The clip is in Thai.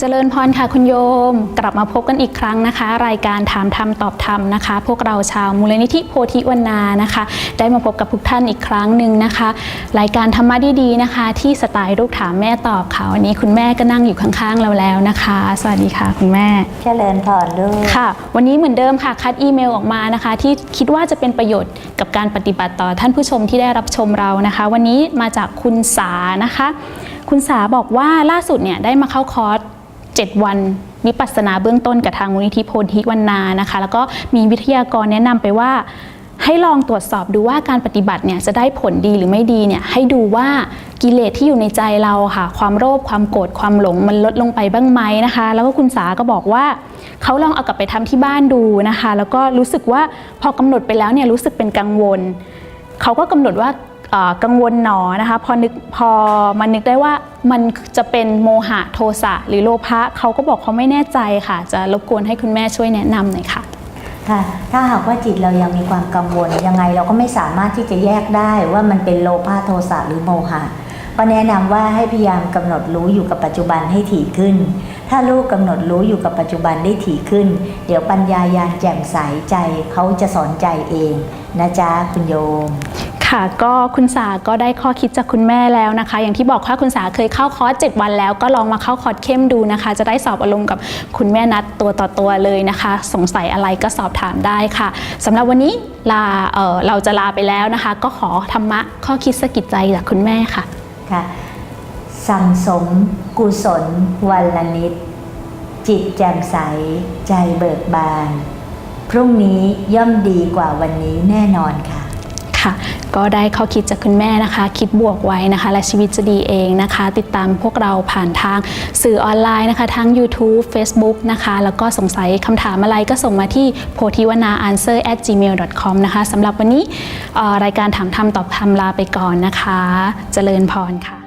เจริญพรค่ะคุณโยม กลับมาพบกันอีกครั้งนะคะ รายการถามธรรมตอบธรรมนะคะ พวกเราชาวมูลนิธิโพธิวันนานะคะ ได้มาพบกับทุกท่านอีกครั้งหนึ่งนะคะ รายการธรรมะดีๆนะคะ ที่สไตล์ลูกถามแม่ตอบค่ะวันนี้คุณแม่ก็นั่งอยู่ข้างๆเราแล้วนะคะ สวัสดีค่ะคุณแม่ เจริญพรลูกค่ะ วันนี้เหมือนเดิมค่ะคัดอีเมลออกมานะคะ ที่คิดว่าจะเป็นประโยชน์กับการปฏิบัติต่อท่านผู้ชมที่ได้รับชมเรานะคะ วันนี้มาจากคุณสานะคะ คุณสาบอกว่าล่าสุดเนี่ยได้มาเข้าคอร์ส 7 วันวิปัสสนาเบื้องต้นกับทางมูลนิธิโพธิวันนานะคะ แล้วก็มีวิทยากรแนะนำไปว่า ให้ลองตรวจสอบดูว่าการปฏิบัติเนี่ยจะได้ผลดีหรือไม่ดีเนี่ยให้ดูว่ากิเลสที่อยู่ในใจเราค่ะ ความโลภความโกรธความหลงมันลดลงไปบ้างไหมนะคะ แล้วก็คุณสาก็บอกว่าเขาลองเอากลับไปทำที่บ้านดูนะคะ แล้วก็รู้สึกว่าพอกำหนดไปแล้วเนี่ยรู้สึกเป็นกังวลเขาก็กำหนดว่า กังวลหนอนะคะพอนึกพอมันนึกได้ว่ามันจะเป็นโมหะโทสะหรือโลภะเขาก็บอกเขาไม่แน่ใจค่ะ จะรบกวนให้คุณแม่ช่วยแนะนำหน่อยค่ะค่ะถ้าหากว่าจิตเรายังมีความกังวลยังไงเราก็ไม่สามารถที่จะแยกได้ว่ามันเป็นโลภะโทสะหรือโมหะก็แนะนำว่าให้พยายามกำหนดรู้อยู่กับปัจจุบันให้ถี่ขึ้น ถ้าลูกกำหนดรู้อยู่กับปัจจุบันได้ถี่ขึ้น เดี๋ยวปัญญายาณแจ่มใสใจเขาจะสอนใจเองนะจ๊ะคุณโยม ค่ะก็คุณสาก็ได้ข้อคิดจากคุณแม่แล้วนะคะ อย่างที่บอกว่าคุณสาเคยเข้าคอร์ส7วันแล้ว ก็ลองมาเข้าคอร์สเข้มดูนะคะ จะได้สอบอารมณ์กับคุณแม่นัดตัวต่อตัวเลยนะคะ สงสัยอะไรก็สอบถามได้ค่ะสำหรับวันนี้ลาเอ่อเราจะลาไปแล้วนะคะ ก็ขอธรรมะข้อคิดสะกิดใจจากคุณแม่ค่ะค่ะ สั่งสมกุศลวันละนิด จิตแจ่มใสใจเบิกบาน พรุ่งนี้ย่อมดีกว่าวันนี้แน่นอนค่ะค่ะ ก็ได้ข้อคิดจากคุณแม่นะคะ คิดบวกไว้นะคะ และชีวิตจะดีเองนะคะ ติดตามพวกเราผ่านทางสื่อออนไลน์นะคะ ทั้ง YouTube Facebook นะคะ แล้วก็สงสัยคำถามอะไรก็ส่งมาที่โพธิวนา answer at gmail com นะคะสำหรับวันนี้รายการถามทำตอบทำลาไปก่อนนะคะ เจริญพรค่ะ